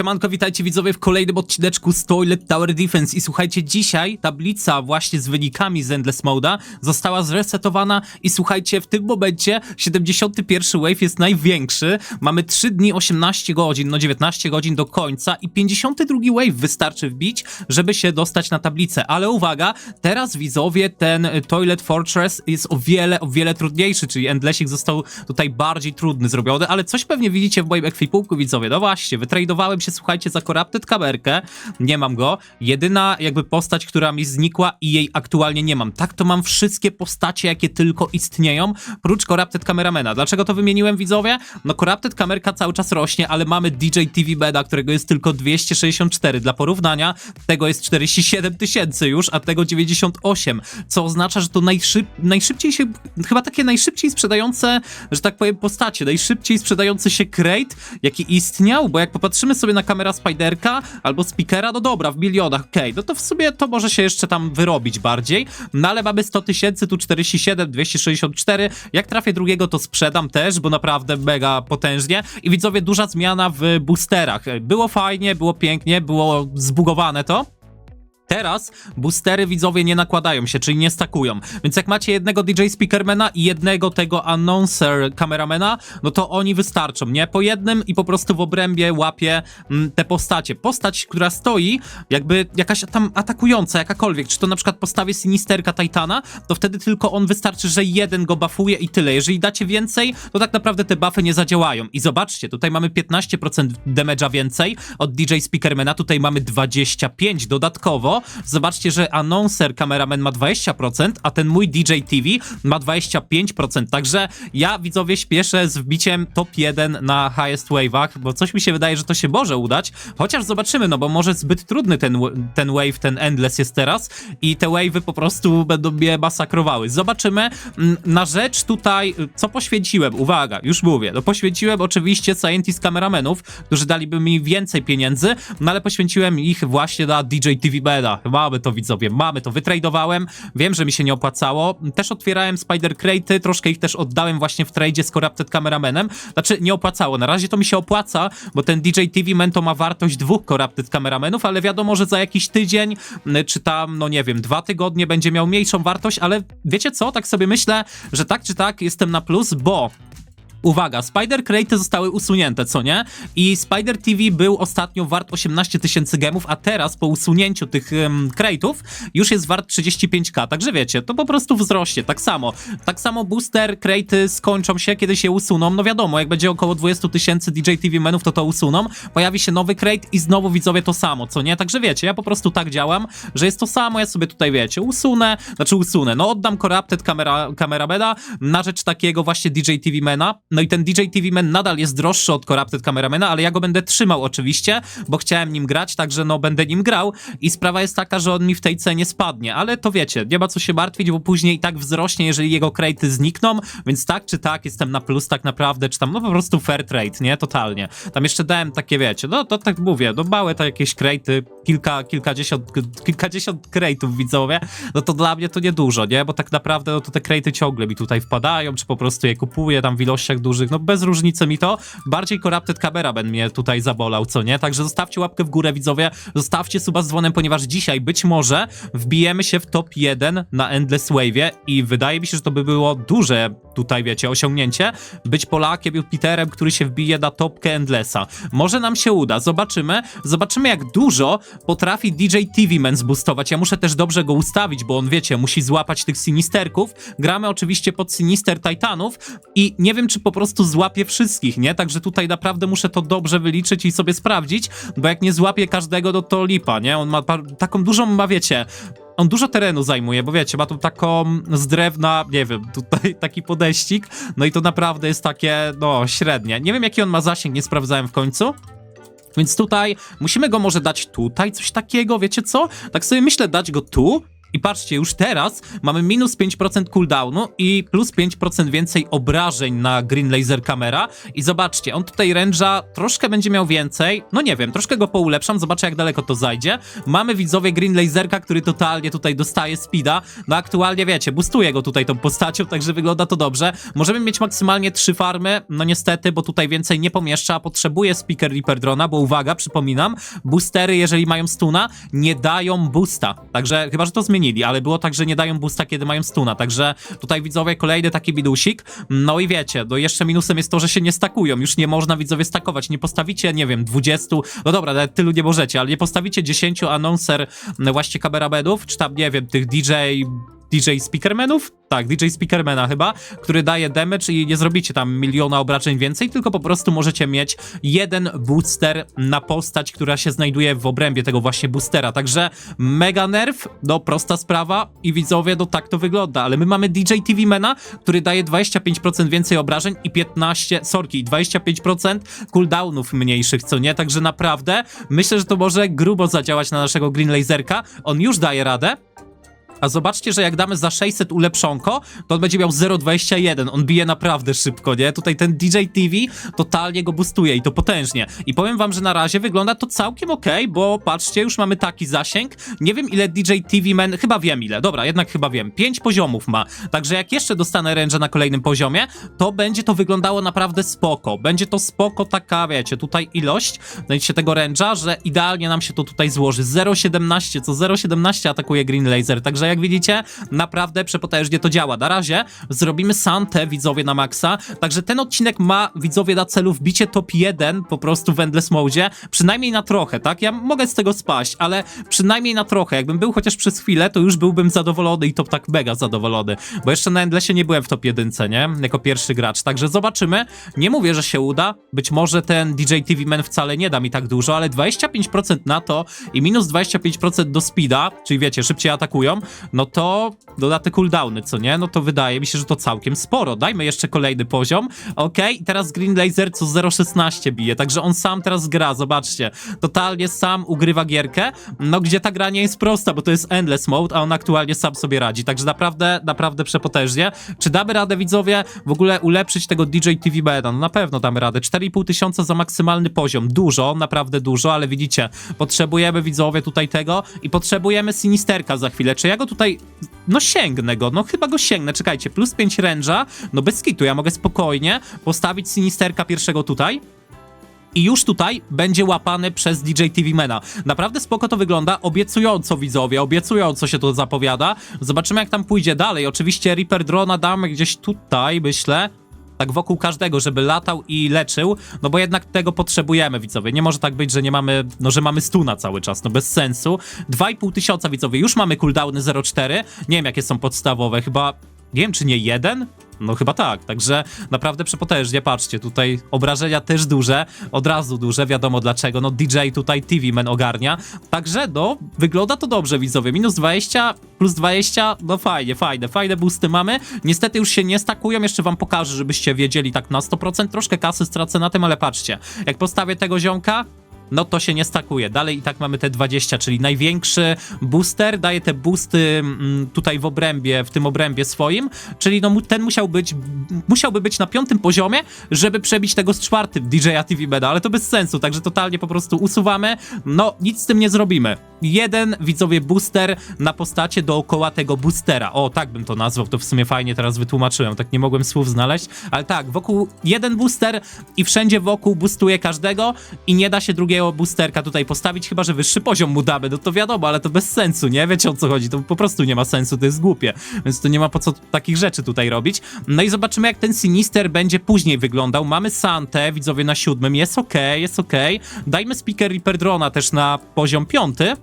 Siemanko, witajcie widzowie w kolejnym odcineczku z Toilet Tower Defense. I słuchajcie, dzisiaj tablica właśnie z wynikami z Endless Moda została zresetowana. I słuchajcie, w tym momencie 71 wave jest największy, mamy 3 dni 18 godzin, no 19 godzin do końca. I 52 wave wystarczy wbić, żeby się dostać na tablicę, ale uwaga, teraz widzowie ten Toilet Fortress jest o wiele, o wiele trudniejszy, czyli Endlessik został tutaj bardziej trudny zrobiony, ale coś pewnie widzicie w moim ekwipunku widzowie, no właśnie, wytradowałem się, słuchajcie, za Corrupted kamerkę, nie mam go, jedyna jakby postać, która mi znikła i jej aktualnie nie mam, tak to mam wszystkie postacie, jakie tylko istnieją, prócz Corrupted Cameramana, dlaczego to wymieniłem widzowie? No Corrupted kamerka cały czas rośnie, ale mamy DJ TV Beda, którego jest tylko 264, dla porównania tego jest 47 tysięcy już, a tego 98, co oznacza, że to najszyb, najszybciej się, chyba takie najszybciej sprzedające, że tak powiem, postacie, najszybciej sprzedający się crate, jaki istniał, bo jak popatrzymy sobie na kamera Spiderka albo Speakera, no dobra, w milionach, okej, no to w sumie to może się jeszcze tam wyrobić bardziej, no ale mamy 100 tysięcy, tu 47, 264, jak trafię drugiego, to sprzedam też, bo naprawdę mega potężnie. I widzowie, duża zmiana w boosterach, było fajnie, było pięknie, było zbugowane to, Teraz boostery widzowie nie nakładają się, czyli nie stakują. Więc jak macie jednego DJ Speakermana i jednego tego announcer kameramana, no to oni wystarczą, nie? Po jednym i po prostu w obrębie łapie mm, te postacie. Postać, która stoi, jakby jakaś tam atakująca, jakakolwiek, czy to na przykład postawię Sinisterka Titana, to wtedy tylko on wystarczy, że jeden go buffuje i tyle. Jeżeli dacie więcej, to tak naprawdę te buffy nie zadziałają. I zobaczcie, tutaj mamy 15% damage'a więcej od DJ Speakermana, tutaj mamy 25 dodatkowo. Zobaczcie, że announcer kameraman ma 20%, a ten mój DJ TV ma 25%. Także ja widzowie śpieszę z wbiciem top 1 na highest wave'ach, bo coś mi się wydaje, że to się może udać. Chociaż zobaczymy, no bo może zbyt trudny ten, ten wave, ten endless jest teraz i te wave'y po prostu będą mnie masakrowały. Zobaczymy. Mm, Na rzecz tutaj, co poświęciłem? Uwaga, już mówię. No poświęciłem oczywiście scientist kameramenów, którzy daliby mi więcej pieniędzy, no ale poświęciłem ich właśnie na DJ TV Beda. Mamy to widzowie, mamy to. Wytradowałem, wiem, że mi się nie opłacało. Też otwierałem Spider Crate'y, troszkę ich też oddałem właśnie w tradzie z Corrupted Cameramanem. Znaczy, nie opłacało. Na razie to mi się opłaca, bo ten DJ TV Man to ma wartość dwóch Corrupted Cameramenów, ale wiadomo, że za jakiś tydzień, czy tam, no nie wiem, dwa tygodnie będzie miał mniejszą wartość, ale wiecie co? Tak sobie myślę, że tak czy tak jestem na plus, bo Uwaga, Spider Crate zostały usunięte, co nie? I Spider TV był ostatnio wart 18 tysięcy gemów, a teraz po usunięciu tych um, crate'ów już jest wart 35k, także wiecie, to po prostu wzrośnie, tak samo. Tak samo booster crate'y skończą się, kiedy się usuną, no wiadomo, jak będzie około 20 tysięcy DJ TV menów, to to usuną, pojawi się nowy crate i znowu widzowie to samo, co nie? Także wiecie, ja po prostu tak działam, że jest to samo, ja sobie tutaj wiecie, usunę, znaczy usunę, no oddam Corrupted kamera, kamera beda na rzecz takiego właśnie DJ TV mena, no i ten DJ TV Man nadal jest droższy od Corrupted Cameramana, ale ja go będę trzymał oczywiście, bo chciałem nim grać, także no będę nim grał i sprawa jest taka, że on mi w tej cenie spadnie, ale to wiecie, nie ma co się martwić, bo później i tak wzrośnie, jeżeli jego crate'y znikną, więc tak czy tak jestem na plus tak naprawdę, czy tam no po prostu fair trade, nie? Totalnie. Tam jeszcze dałem takie, wiecie, no to tak mówię, no małe to jakieś crate'y, kilka, kilkadziesiąt, kilkadziesiąt crate'ów widzowie, no to dla mnie to niedużo, nie? Bo tak naprawdę no to te crate'y ciągle mi tutaj wpadają, czy po prostu je kupuję tam w ilościach dużych, no bez różnicy mi to. Bardziej Corrupted Cameraman mnie tutaj zabolał, co nie? Także zostawcie łapkę w górę, widzowie, zostawcie suba z dzwonem, ponieważ dzisiaj być może wbijemy się w top 1 na Endless Wave'ie i wydaje mi się, że to by było duże tutaj, wiecie, osiągnięcie, być Polakiem i Peterem, który się wbije na topkę Endlessa. Może nam się uda, zobaczymy. Zobaczymy, jak dużo potrafi DJ TV Man zboostować. Ja muszę też dobrze go ustawić, bo on, wiecie, musi złapać tych Sinisterków. Gramy oczywiście pod Sinister Titanów i nie wiem, czy po prostu złapie wszystkich, nie? Także tutaj naprawdę muszę to dobrze wyliczyć i sobie sprawdzić, bo jak nie złapie każdego, no to lipa, nie? On ma taką dużą, ma, wiecie, on dużo terenu zajmuje, bo wiecie, ma tu taką z drewna, nie wiem, tutaj taki podeścik, no i to naprawdę jest takie, no, średnie. Nie wiem, jaki on ma zasięg, nie sprawdzałem w końcu. Więc tutaj musimy go może dać tutaj, coś takiego, wiecie co? Tak sobie myślę, dać go tu I patrzcie, już teraz mamy minus 5% cooldownu i plus 5% więcej obrażeń na Green Laser Camera. I zobaczcie, on tutaj range'a troszkę będzie miał więcej. No nie wiem, troszkę go poulepszam, zobaczę jak daleko to zajdzie. Mamy widzowie Green Laserka, który totalnie tutaj dostaje speeda. No aktualnie wiecie, boostuje go tutaj tą postacią, także wygląda to dobrze. Możemy mieć maksymalnie trzy farmy, no niestety, bo tutaj więcej nie pomieszcza, a potrzebuje Speaker Reaper Drona, bo uwaga, przypominam, boostery, jeżeli mają stuna, nie dają boosta. Także chyba, że to zmienili, ale było tak, że nie dają boosta, kiedy mają stuna. Także tutaj widzowie kolejny taki bidusik. No i wiecie, no jeszcze minusem jest to, że się nie stakują. Już nie można widzowie stakować. Nie postawicie, nie wiem, 20. No dobra, tylu nie możecie, ale nie postawicie 10 announcer m, właśnie kamerabedów, czy tam, nie wiem, tych DJ. DJ Speakermanów? Tak, DJ Speakermana chyba, który daje damage i nie zrobicie tam miliona obrażeń więcej, tylko po prostu możecie mieć jeden booster na postać, która się znajduje w obrębie tego właśnie boostera. Także mega nerf, no prosta sprawa i widzowie, no tak to wygląda, ale my mamy DJ TV Mana, który daje 25% więcej obrażeń i 15, sorki, 25% cooldownów mniejszych, co nie? Także naprawdę myślę, że to może grubo zadziałać na naszego Green Laserka. On już daje radę, a zobaczcie, że jak damy za 600 ulepszonko, to on będzie miał 0,21. On bije naprawdę szybko, nie? Tutaj ten DJ TV totalnie go boostuje i to potężnie. I powiem wam, że na razie wygląda to całkiem okej, bo patrzcie, już mamy taki zasięg. Nie wiem ile DJ TV Man, chyba wiem ile. Dobra, jednak chyba wiem. 5 poziomów ma. Także jak jeszcze dostanę range'a na kolejnym poziomie, to będzie to wyglądało naprawdę spoko. Będzie to spoko taka, wiecie, tutaj ilość, znajdziecie tego range'a, że idealnie nam się to tutaj złoży. 0,17, co 0,17 atakuje Green Laser, także jak widzicie, naprawdę przepotężnie to działa. Na razie zrobimy Santę, widzowie, na maksa, także ten odcinek ma, widzowie, na celu wbicie top 1 po prostu w Endless Mode, przynajmniej na trochę, tak? Ja mogę z tego spaść, ale przynajmniej na trochę. Jakbym był chociaż przez chwilę, to już byłbym zadowolony i to tak mega zadowolony, bo jeszcze na Endlessie nie byłem w top 1, nie? Jako pierwszy gracz, także zobaczymy. Nie mówię, że się uda, być może ten DJ TV Man wcale nie da mi tak dużo, ale 25% na to i minus 25% do speeda, czyli wiecie, szybciej atakują, no to doda te cooldowny, co nie? No to wydaje mi się, że to całkiem sporo. Dajmy jeszcze kolejny poziom. Okej, i teraz Green Laser co 0,16 bije, także on sam teraz gra, zobaczcie. Totalnie sam ugrywa gierkę, no gdzie ta gra nie jest prosta, bo to jest Endless Mode, a on aktualnie sam sobie radzi, także naprawdę, naprawdę przepotężnie. Czy damy radę, widzowie, w ogóle ulepszyć tego DJ TV Beta? No na pewno damy radę. 4,5 tysiąca za maksymalny poziom. Dużo, naprawdę dużo, ale widzicie, potrzebujemy, widzowie, tutaj tego i potrzebujemy Sinisterka za chwilę. Czy ja go tutaj, no sięgnę go, no chyba go sięgnę, czekajcie, plus 5 ręża, no bez kitu, ja mogę spokojnie postawić Sinisterka pierwszego tutaj, i już tutaj będzie łapany przez DJ TV Mena. Naprawdę spoko to wygląda, obiecująco widzowie, obiecująco się to zapowiada. Zobaczymy jak tam pójdzie dalej. Oczywiście Reaper Drona damy gdzieś tutaj, myślę. Tak wokół każdego, żeby latał i leczył, no bo jednak tego potrzebujemy, widzowie. Nie może tak być, że nie mamy, no że mamy stuna cały czas, no bez sensu. 2,5 tysiąca, widzowie, już mamy cooldowny 0,4. Nie wiem, jakie są podstawowe, chyba, nie wiem, czy nie jeden? No chyba tak, także naprawdę przepotężnie, patrzcie, tutaj obrażenia też duże, od razu duże, wiadomo dlaczego, no DJ tutaj TV Man ogarnia, także no, wygląda to dobrze widzowie, minus 20, plus 20, no fajnie, fajne, fajne boosty mamy, niestety już się nie stakują, jeszcze wam pokażę, żebyście wiedzieli tak na 100%, troszkę kasy stracę na tym, ale patrzcie, jak postawię tego ziomka, no to się nie stakuje. Dalej i tak mamy te 20, czyli największy booster daje te boosty mm, tutaj w obrębie, w tym obrębie swoim, czyli no ten musiał być, musiałby być na piątym poziomie, żeby przebić tego z czwartym DJ-a TV Beda, ale to bez sensu, także totalnie po prostu usuwamy, no nic z tym nie zrobimy. Jeden, widzowie, booster na postacie dookoła tego boostera. O, tak bym to nazwał, to w sumie fajnie teraz wytłumaczyłem, tak nie mogłem słów znaleźć, ale tak, wokół jeden booster i wszędzie wokół boostuje każdego i nie da się drugiego boosterka tutaj postawić, chyba że wyższy poziom mu damy, no to wiadomo, ale to bez sensu, nie? Wiecie o co chodzi, to po prostu nie ma sensu, to jest głupie, więc to nie ma po co takich rzeczy tutaj robić. No i zobaczymy jak ten Sinister będzie później wyglądał. Mamy Santę, widzowie na siódmym, jest okej, jest okej. Dajmy Speaker Reaper Drona też na poziom piąty.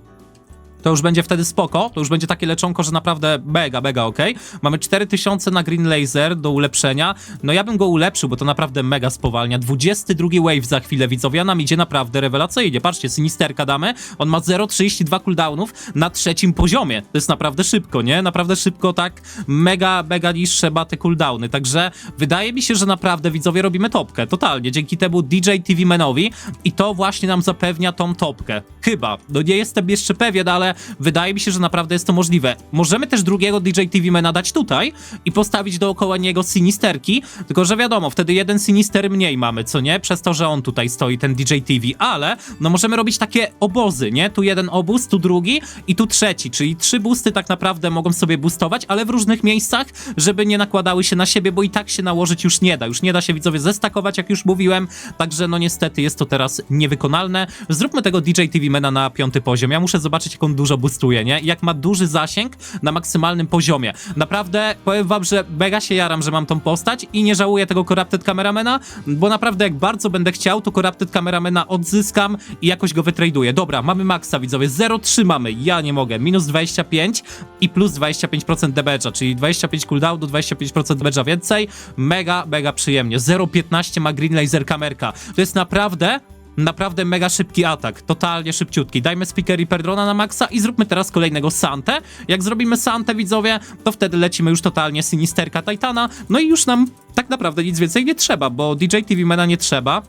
To już będzie wtedy spoko, to już będzie takie leczonko, że naprawdę mega, mega okej. Mamy 4000 na Green Laser do ulepszenia. No ja bym go ulepszył, bo to naprawdę mega spowalnia. 22 wave za chwilę, widzowie, a nam idzie naprawdę rewelacyjnie. Patrzcie, Sinisterka damy, on ma 0,32 cooldownów na trzecim poziomie. To jest naprawdę szybko, nie? Naprawdę szybko, tak mega, mega niższe ma te cooldowny. Także wydaje mi się, że naprawdę, widzowie, robimy topkę, totalnie. Dzięki temu DJ TV Manowi i to właśnie nam zapewnia tą topkę. Chyba. No nie jestem jeszcze pewien, ale wydaje mi się, że naprawdę jest to możliwe. Możemy też drugiego DJ TV Mana dać tutaj i postawić dookoła niego sinisterki, tylko że wiadomo, wtedy jeden sinister mniej mamy, co nie? Przez to, że on tutaj stoi, ten DJ TV, ale no możemy robić takie obozy, nie? Tu jeden obóz, tu drugi i tu trzeci, czyli trzy boosty tak naprawdę mogą sobie boostować, ale w różnych miejscach, żeby nie nakładały się na siebie, bo i tak się nałożyć już nie da. Już nie da się widzowie zestakować, jak już mówiłem, także no niestety jest to teraz niewykonalne. Zróbmy tego DJ TV Mana na piąty poziom. Ja muszę zobaczyć, jak on dużo boostuje, nie? Jak ma duży zasięg na maksymalnym poziomie. Naprawdę powiem wam, że mega się jaram, że mam tą postać i nie żałuję tego Corrupted Cameramana, bo naprawdę jak bardzo będę chciał, to Corrupted Cameramana odzyskam i jakoś go wytraduję. Dobra, mamy maksa, widzowie. 0,3 mamy. Ja nie mogę. Minus 25 i plus 25% damage'a, czyli 25 cooldownu, 25% damage'a więcej. Mega, mega przyjemnie. 0,15 ma Green Laser kamerka. To jest naprawdę Naprawdę mega szybki atak, totalnie szybciutki. Dajmy speaker i Perdrona na maksa i zróbmy teraz kolejnego Santę. Jak zrobimy Santę, widzowie, to wtedy lecimy już totalnie Sinisterka Titana, no i już nam tak naprawdę nic więcej nie trzeba, bo DJ TV Mena nie trzeba.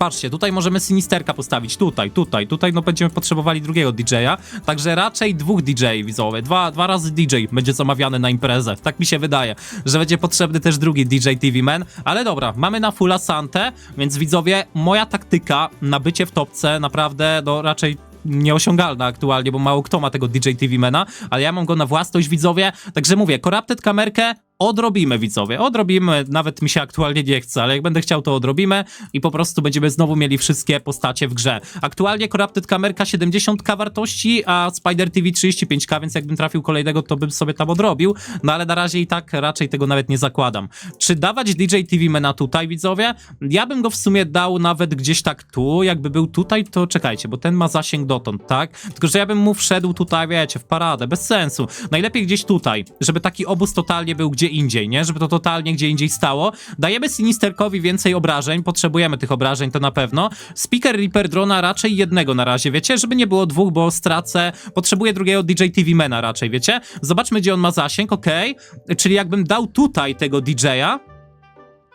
Patrzcie, tutaj możemy Sinisterka postawić, tutaj, tutaj, tutaj no będziemy potrzebowali drugiego DJ-a, także raczej dwóch DJ widzowie, dwa, dwa razy DJ będzie zamawiany na imprezę, tak mi się wydaje, że będzie potrzebny też drugi DJ TV Man, ale dobra, mamy na fulla Santę, więc widzowie, moja taktyka na bycie w topce naprawdę, no raczej nieosiągalna aktualnie, bo mało kto ma tego DJ TV Mana, ale ja mam go na własność widzowie, także mówię, Corrupted kamerkę odrobimy widzowie, odrobimy, nawet mi się aktualnie nie chce, ale jak będę chciał to odrobimy i po prostu będziemy znowu mieli wszystkie postacie w grze. Aktualnie Corrupted kamerka 70k wartości, a Spider TV 35k, więc jakbym trafił kolejnego, to bym sobie tam odrobił, no ale na razie i tak raczej tego nawet nie zakładam. Czy dawać DJ TV Mena tutaj widzowie? Ja bym go w sumie dał nawet gdzieś tak tu, jakby był tutaj, to czekajcie, bo ten ma zasięg dotąd, tak? Tylko, że ja bym mu wszedł tutaj, wiecie, w paradę, bez sensu. Najlepiej gdzieś tutaj, żeby taki obóz totalnie był gdzie indziej, nie? Żeby to totalnie gdzie indziej stało. Dajemy Sinisterkowi więcej obrażeń, potrzebujemy tych obrażeń, to na pewno. Speaker Reaper Drona raczej jednego na razie, wiecie? Żeby nie było dwóch, bo stracę. Potrzebuję drugiego DJ TV Mena raczej, wiecie? Zobaczmy, gdzie on ma zasięg, okej. Czyli jakbym dał tutaj tego DJ-a,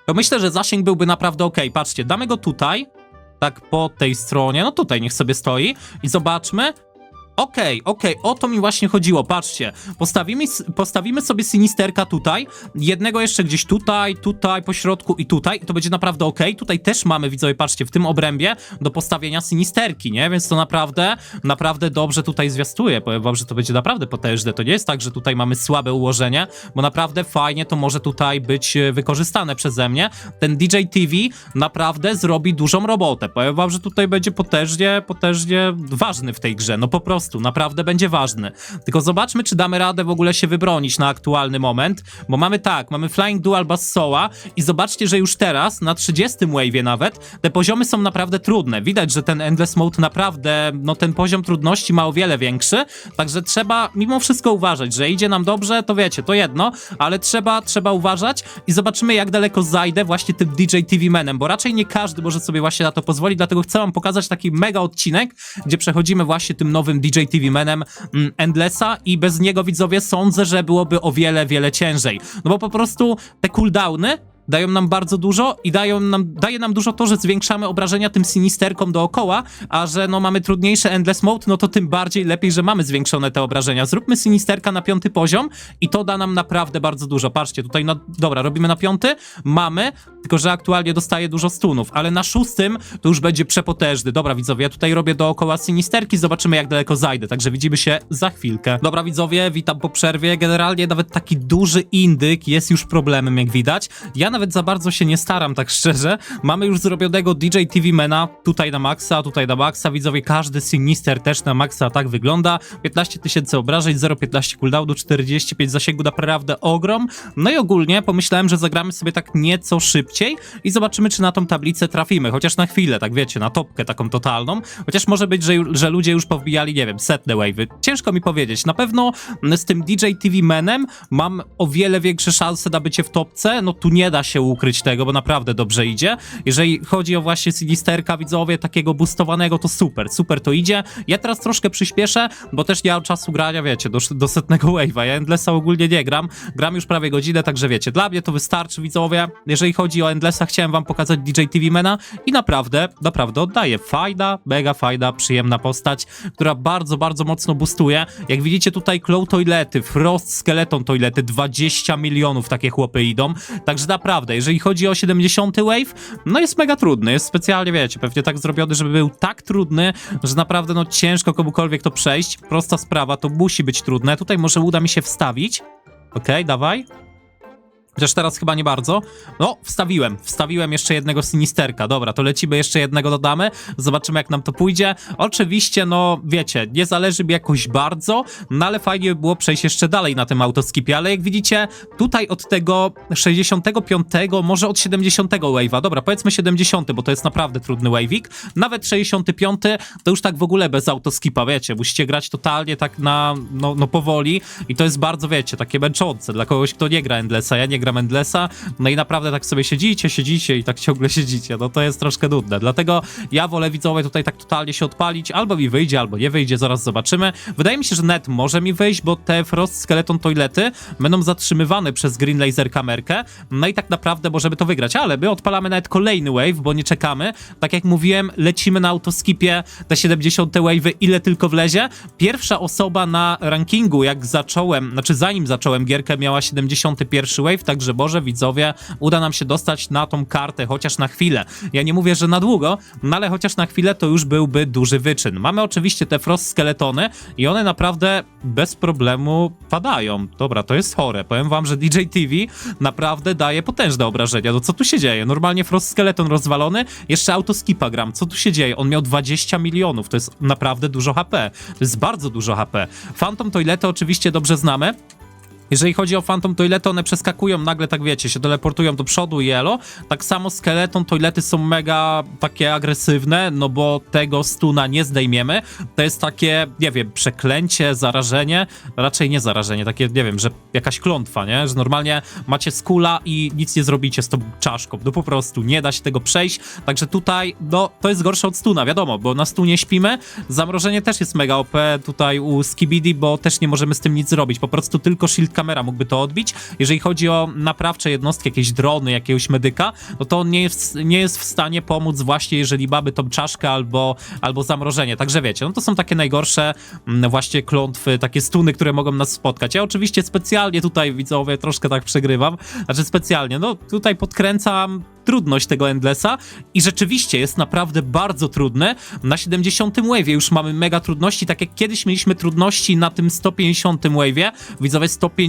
to myślę, że zasięg byłby naprawdę ok. Patrzcie, damy go tutaj, tak po tej stronie, no tutaj niech sobie stoi i zobaczmy. Okej, okej, o to mi właśnie chodziło, patrzcie. Postawimy, postawimy sobie Sinisterka tutaj, jednego jeszcze gdzieś tutaj, tutaj, po środku i tutaj i to będzie naprawdę okej. Tutaj też mamy, widzowie, patrzcie, w tym obrębie do postawienia Sinisterki, nie? Więc to naprawdę, naprawdę dobrze tutaj zwiastuje. Powiem wam, że to będzie naprawdę potężne. To nie jest tak, że tutaj mamy słabe ułożenie, bo naprawdę fajnie to może tutaj być e, wykorzystane przeze mnie. Ten DJ TV naprawdę zrobi dużą robotę. Powiem wam, że tutaj będzie potężnie, potężnie ważny w tej grze. No po prostu, naprawdę będzie ważny. Tylko zobaczmy, czy damy radę w ogóle się wybronić na aktualny moment, bo mamy tak, mamy Flying Dual Bassoa i zobaczcie, że już teraz, na 30 wave'ie nawet, te poziomy są naprawdę trudne. Widać, że ten Endless Mode naprawdę, no ten poziom trudności ma o wiele większy, także trzeba mimo wszystko uważać, że idzie nam dobrze, to wiecie, to jedno, ale trzeba, trzeba uważać i zobaczymy, jak daleko zajdę właśnie tym DJ TV Manem, bo raczej nie każdy może sobie właśnie na to pozwolić, dlatego chcę wam pokazać taki mega odcinek, gdzie przechodzimy właśnie tym nowym DJ TV Manem mm, Endlessa i bez niego widzowie sądzę, że byłoby o wiele, wiele ciężej. No bo po prostu te cooldowny dają nam bardzo dużo i dają nam, daje nam dużo to, że zwiększamy obrażenia tym sinisterkom dookoła, a że no mamy trudniejsze Endless Mode, no to tym bardziej lepiej, że mamy zwiększone te obrażenia. Zróbmy sinisterka na piąty poziom i to da nam naprawdę bardzo dużo. Patrzcie, tutaj no dobra, robimy na piąty, mamy, tylko że aktualnie dostaje dużo stunów, ale na szóstym to już będzie przepotężny. Dobra widzowie, ja tutaj robię dookoła sinisterki, zobaczymy jak daleko zajdę, także widzimy się za chwilkę. Dobra widzowie, witam po przerwie. Generalnie nawet taki duży indyk jest już problemem, jak widać. Ja nawet za bardzo się nie staram, tak szczerze. Mamy już zrobionego DJ TV Mena, tutaj na maksa, tutaj na maksa. Widzowie, każdy Sinister też na maksa tak wygląda. 15 tysięcy obrażeń, 0,15 cooldownu, 45 zasięgu, naprawdę ogrom. No i ogólnie pomyślałem, że zagramy sobie tak nieco szybciej i zobaczymy, czy na tą tablicę trafimy. Chociaż na chwilę, tak wiecie, na topkę taką totalną. Chociaż może być, że, że ludzie już powbijali, nie wiem, setne wave'y. Ciężko mi powiedzieć. Na pewno z tym DJ TV Menem mam o wiele większe szanse na bycie w topce. No tu nie da się ukryć tego, bo naprawdę dobrze idzie. Jeżeli chodzi o właśnie Sinisterka, widzowie, takiego boostowanego, to super, super to idzie. Ja teraz troszkę przyspieszę, bo też nie mam czasu grania, wiecie, do, do setnego wave'a. Ja Endlessa ogólnie nie gram, gram już prawie godzinę, także wiecie, dla mnie to wystarczy, widzowie. Jeżeli chodzi o Endlessa, chciałem wam pokazać DJ TV Mena i naprawdę, naprawdę oddaję. Fajna, mega fajna, przyjemna postać, która bardzo, bardzo mocno boostuje. Jak widzicie tutaj Claw Toilety, Frost Skeleton Toilety, 20 milionów takie chłopy idą. Także naprawdę, jeżeli chodzi o 70 wave, no jest mega trudny, jest specjalnie, wiecie, pewnie tak zrobiony, żeby był tak trudny, że naprawdę no ciężko komukolwiek to przejść. Prosta sprawa, to musi być trudne. Tutaj może uda mi się wstawić. Okej, dawaj. Chociaż teraz chyba nie bardzo. No, wstawiłem. Wstawiłem jeszcze jednego sinisterka. Dobra, to lecimy, jeszcze jednego dodamy. Zobaczymy, jak nam to pójdzie. Oczywiście, no, wiecie, nie zależy mi jakoś bardzo, no ale fajnie by było przejść jeszcze dalej na tym autoskipie. Ale jak widzicie, tutaj od tego 65, może od 70 wave'a. Dobra, powiedzmy 70, bo to jest naprawdę trudny wave'ik. Nawet 65 to już tak w ogóle bez autoskipa, wiecie. Musicie grać totalnie tak na, no, no powoli i to jest bardzo, wiecie, takie męczące dla kogoś, kto nie gra Endlessa. Ja nie gram Endlessa, no i naprawdę tak sobie siedzicie, siedzicie i tak ciągle siedzicie, no to jest troszkę nudne. Dlatego ja wolę widzowie tutaj tak totalnie się odpalić, albo mi wyjdzie, albo nie wyjdzie, zaraz zobaczymy. Wydaje mi się, że net może mi wyjść, bo te Frost Skeleton Toilety będą zatrzymywane przez Green Laser kamerkę, no i tak naprawdę możemy to wygrać, ale my odpalamy nawet kolejny wave, bo nie czekamy. Tak jak mówiłem, lecimy na autoskipie te 70 wave'y, ile tylko wlezie. Pierwsza osoba na rankingu, jak zacząłem, znaczy zanim zacząłem gierkę, miała 71 wave, także może widzowie, uda nam się dostać na tą kartę, chociaż na chwilę. Ja nie mówię, że na długo, no ale chociaż na chwilę to już byłby duży wyczyn. Mamy oczywiście te Frost Skeletony i one naprawdę bez problemu padają. Dobra, to jest chore. Powiem wam, że DJ TV naprawdę daje potężne obrażenia. No co tu się dzieje? Normalnie Frost Skeleton rozwalony, jeszcze autoskipa gram. Co tu się dzieje? On miał 20 milionów, to jest naprawdę dużo HP. To jest bardzo dużo HP. Phantom Toilety oczywiście dobrze znamy. Jeżeli chodzi o Phantom Toilety, one przeskakują nagle, tak wiecie, się teleportują do przodu i elo. Tak samo Skeleton Toilety są mega takie agresywne, no bo tego stuna nie zdejmiemy. To jest takie, nie wiem, przeklęcie, zarażenie, raczej nie zarażenie, takie, nie wiem, że jakaś klątwa, nie? Że normalnie macie skula i nic nie zrobicie z tą czaszką. No po prostu nie da się tego przejść. Także tutaj, no, to jest gorsze od stuna, wiadomo, bo na stunie śpimy. Zamrożenie też jest mega OP tutaj u Skibidi, bo też nie możemy z tym nic zrobić. Po prostu tylko shield kamera mógłby to odbić. Jeżeli chodzi o naprawcze jednostki, jakieś drony, jakiegoś medyka, no to on nie jest, nie jest w stanie pomóc właśnie, jeżeli mamy tą czaszkę albo, albo zamrożenie. Także wiecie, no to są takie najgorsze mm, właśnie klątwy, takie stuny, które mogą nas spotkać. Ja oczywiście specjalnie tutaj, widzowie, troszkę tak przegrywam. Znaczy specjalnie, no tutaj podkręcam trudność tego Endlessa i rzeczywiście jest naprawdę bardzo trudny. Na 70 wave'ie już mamy mega trudności, tak jak kiedyś mieliśmy trudności na tym 150 wave'ie, widzowie 150,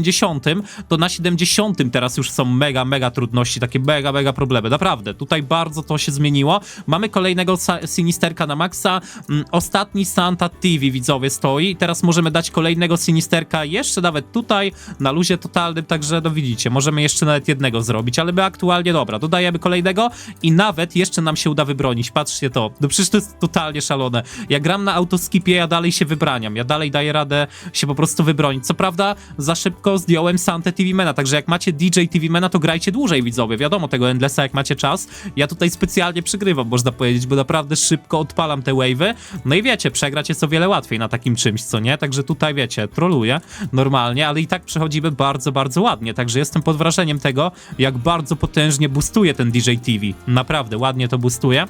to na 70 teraz już są mega, mega trudności, takie mega, mega problemy, naprawdę. Tutaj bardzo to się zmieniło. Mamy kolejnego Sinisterka na maksa. Mm, Ostatni Santa TV, widzowie, stoi teraz możemy dać kolejnego Sinisterka jeszcze nawet tutaj, na luzie totalnym, także no widzicie, możemy jeszcze nawet jednego zrobić, ale my aktualnie, dobra, dodajemy kolejnego i nawet jeszcze nam się uda wybronić. Patrzcie to. No przecież to jest totalnie szalone. Ja gram na autoskipie, ja dalej się wybraniam. Ja dalej daję radę się po prostu wybronić. Co prawda, za szybko zdjąłem Santę TV Mena, także jak macie DJ TV Mena, to grajcie dłużej, widzowie. Wiadomo tego Endlessa, jak macie czas. Ja tutaj specjalnie przygrywam, można powiedzieć, bo naprawdę szybko odpalam te wave'y. No i wiecie, przegrać jest o wiele łatwiej na takim czymś, co nie? Także tutaj, wiecie, troluję normalnie, ale i tak przechodzimy bardzo, bardzo ładnie. Także jestem pod wrażeniem tego, jak bardzo potężnie boostuje ten DJ TV. Naprawdę ładnie to boostuje.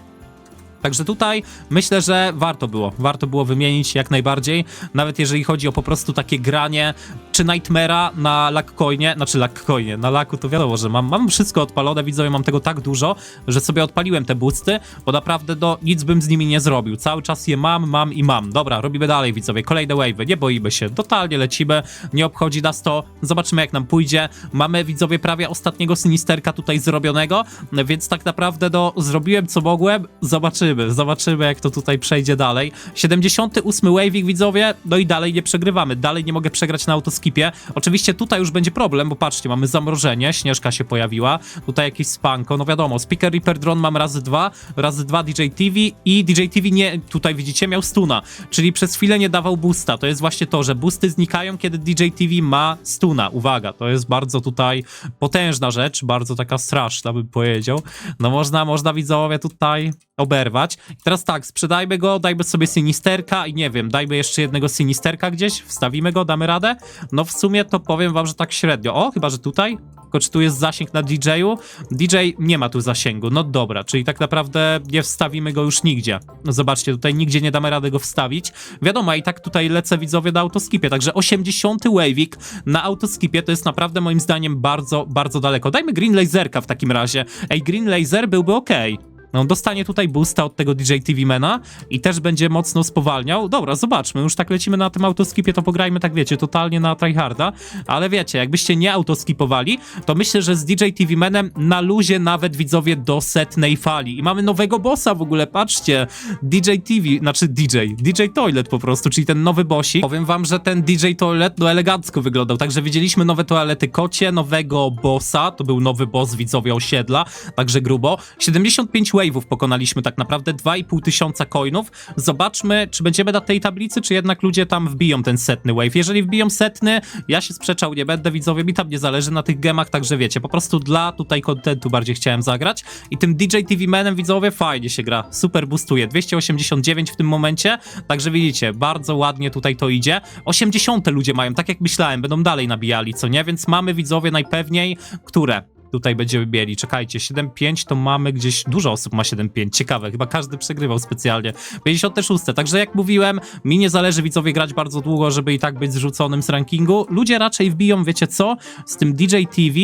Także tutaj myślę, że warto było, warto było wymienić jak najbardziej, nawet jeżeli chodzi o po prostu takie granie, czy Nightmare'a na Lackcoinie, znaczy Lackcoinie, na Laku to wiadomo, że mam, mam wszystko odpalone, widzowie, mam tego tak dużo, że sobie odpaliłem te boosty, bo naprawdę do, nic bym z nimi nie zrobił, cały czas je mam, mam i mam. Dobra, robimy dalej, widzowie, kolejne wave'y, nie boimy się, totalnie lecimy, nie obchodzi nas to, zobaczymy jak nam pójdzie, mamy, widzowie, prawie ostatniego Sinisterka tutaj zrobionego, więc tak naprawdę, no, zrobiłem co mogłem, zobaczymy zobaczymy, zobaczymy jak to tutaj przejdzie dalej. 78 Waving widzowie, no i dalej nie przegrywamy, dalej nie mogę przegrać na autoskipie. Oczywiście tutaj już będzie problem, bo patrzcie, mamy zamrożenie, Śnieżka się pojawiła, tutaj jakieś spanko, no wiadomo, Speaker Reaper Drone mam razy dwa, razy dwa DJ TV i DJ TV nie, tutaj widzicie, miał stuna, czyli przez chwilę nie dawał boosta. To jest właśnie to, że boosty znikają, kiedy DJ TV ma stuna. Uwaga, to jest bardzo tutaj potężna rzecz, bardzo taka straszna bym powiedział. No można, można widzowie tutaj oberwać. I teraz tak, sprzedajmy go, dajmy sobie sinisterka i nie wiem, dajmy jeszcze jednego sinisterka gdzieś, wstawimy go, damy radę. No w sumie to powiem wam, że tak średnio. O, chyba, że tutaj? Tylko czy tu jest zasięg na DJ-u? DJ nie ma tu zasięgu, no dobra, czyli tak naprawdę nie wstawimy go już nigdzie. No zobaczcie, tutaj nigdzie nie damy rady go wstawić. Wiadomo, i tak tutaj lecę widzowie na autoskipie, także 80 Wavik na autoskipie to jest naprawdę moim zdaniem bardzo, bardzo daleko. Dajmy Green Laserka w takim razie. Ej, Green Laser byłby okej. No, dostanie tutaj boosta od tego DJ TV Mena i też będzie mocno spowalniał. Dobra, zobaczmy, już tak lecimy na tym autoskipie, to pograjmy tak, wiecie, totalnie na tryharda, ale wiecie, jakbyście nie autoskipowali, to myślę, że z DJ TV Menem na luzie nawet widzowie do setnej fali. I mamy nowego bossa w ogóle, patrzcie, DJ TV, znaczy DJ, DJ Toilet po prostu, czyli ten nowy bossik. Powiem wam, że ten DJ Toilet no elegancko wyglądał, także widzieliśmy nowe toalety kocie, nowego bossa, to był nowy boss widzowie osiedla, także grubo. 75 wave'ów pokonaliśmy tak naprawdę, 2,5 tysiąca coinów. Zobaczmy, czy będziemy na tej tablicy, czy jednak ludzie tam wbiją ten setny wave. Jeżeli wbiją setny, ja się sprzeczał nie będę, widzowie, mi tam nie zależy na tych gemach, także wiecie, po prostu dla tutaj kontentu bardziej chciałem zagrać. I tym DJ TV Manem, widzowie, fajnie się gra, super boostuje, 289 w tym momencie, także widzicie, bardzo ładnie tutaj to idzie. 80 ludzie mają, tak jak myślałem, będą dalej nabijali, co nie? Więc mamy, widzowie, najpewniej, które? Tutaj będziemy mieli. Czekajcie, 7-5 to mamy gdzieś. Dużo osób ma 7-5. Ciekawe, chyba każdy przegrywał specjalnie. 56. Także jak mówiłem, mi nie zależy widzowie grać bardzo długo, żeby i tak być zrzuconym z rankingu. Ludzie raczej wbiją, wiecie co? Z tym DJ TV.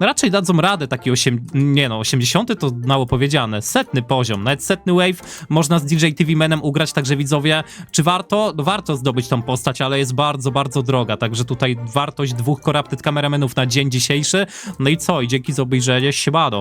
Raczej dadzą radę taki 8, nie no, 80 to mało powiedziane, setny poziom, nawet setny wave można z DJ TV Manem ugrać, także widzowie, czy warto? No warto zdobyć tą postać, ale jest bardzo, bardzo droga, także tutaj wartość dwóch Corrupted Kameramenów na dzień dzisiejszy, no i co, i dzięki za obejrzenie, siemano.